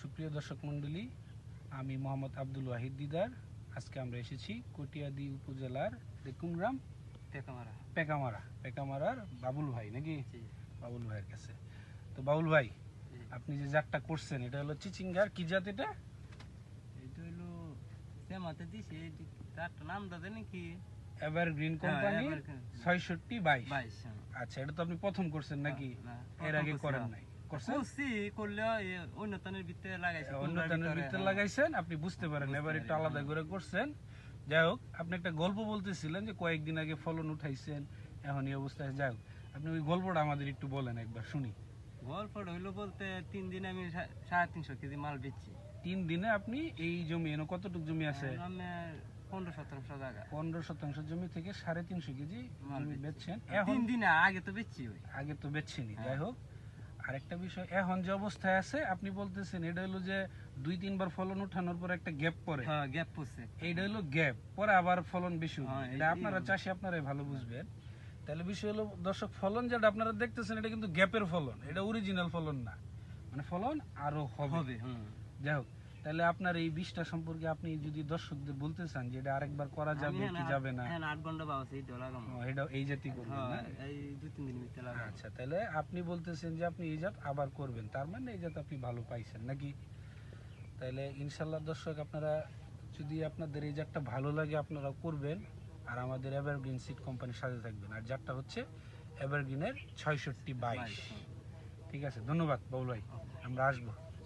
সুপ্রিয় দর্শক মণ্ডলী আমি মোহাম্মদ আব্দুল ওয়াহিদ দিদার। আজকে আমরা এসেছি কটিয়াদি উপজেলার রেকুমগ্রাম টেকামারা পেকামারা পেকামারার বাবুল ভাই নাকি? বাবুল ভাইয়ের কাছে। তো বাবুল ভাই আপনি যে জাতটা করছেন এটা হলো চিচিঙ্গার কি জাত এটা? এটা হইল সেমাতে দিছে তার নাম দাদা নাকি এভারগ্রিন কোম্পানি Evergreen। ছয়ষট্টি বাইশ। বাইশ হ্যাঁ। আচ্ছা এটা তো আপনি প্রথম করছেন নাকি? এর আগে করেন নাই। করছি করলে অন্য তানের ভিতরে লাগাইছি অন্য টানের ভিতরে, ভিতরে হ্যাঁ। লাগাইছেন আপনি বুঝতে পারেন এবার একটু আলাদা হ্যাঁ। করে করছেন। যাই হোক আপনি একটা গল্প বলতেছিলেন যে কয়েকদিন আগে ফলন উঠাইছেন এখন এই অবস্থায় যাই হোক আপনি ওই গল্পটা আমাদের একটু বলেন একবার শুনি। গল্পটা হইল বলতে তিন দিন আমি সাড়ে তিনশো কেজি মাল বেচছি। তিন দিনে আপনি এই জমি এনে কতটুকু জমি আছে? পনেরো শতাংশ জায়গা। পনেরো শতাংশ জমি থেকে সাড়ে তিনশো কেজি মাল বেচছেন। তিন দিনে আগে তো বেচছি ওই। আগে তো বেচছেনি হ্যাঁ। যাই হোক। আরেকটা বিষয় এখন যে অবস্থায় আছে আপনি বলতেছেন এটা হলো যে দুই তিনবার ফলন উঠানোর পর একটা গ্যাপ পরে হ্যাঁ গ্যাপ পড়ছে। এইটা হলো গ্যাপ পরে আবার ফলন বেশি উঠবে। হ্যাঁ, এটা এই- আপনারা চাষি আপনারাই ভালো বুঝবেন। তাহলে বিষয় হলো দর্শক ফলন যেটা আপনারা দেখতেছেন এটা কিন্তু গ্যাপের ফলন এটা অরিজিনাল ফলন না। মানে ফলন আরও হবে। হবে হুম। যাই হোক তাহলে আপনার এই বিষটা সম্পর্কে আপনি যদি দর্শকদের বলতে চান যে এটা আরেকবার করা যাবে কি হ্যাঁ যাবে না? হ্যাঁ আট ঘণ্টা সেই কাম এটা এই জাতি করবেন হ্যাঁ না? এই দুই তিন দিন ভিতরে লাগাবো। আচ্ছা তাহলে আপনি বলতেছেন যে আপনি এই জাত আবার করবেন তার মানে এই জাত আপনি ভালো পাইছেন নাকি? তাহলে ইনশাল্লাহ দর্শক আপনারা যদি আপনাদের এই জাতটা ভালো লাগে আপনারা করবেন। আর আমাদের এভারগ্রিন সিড কোম্পানির সাথে থাকবেন। আর জাতটা হচ্ছে এভারগ্রিনের ছয়ষট্টি বাইশ, ঠিক আছে ধন্যবাদ বাবুল ভাই। আমরা আসব।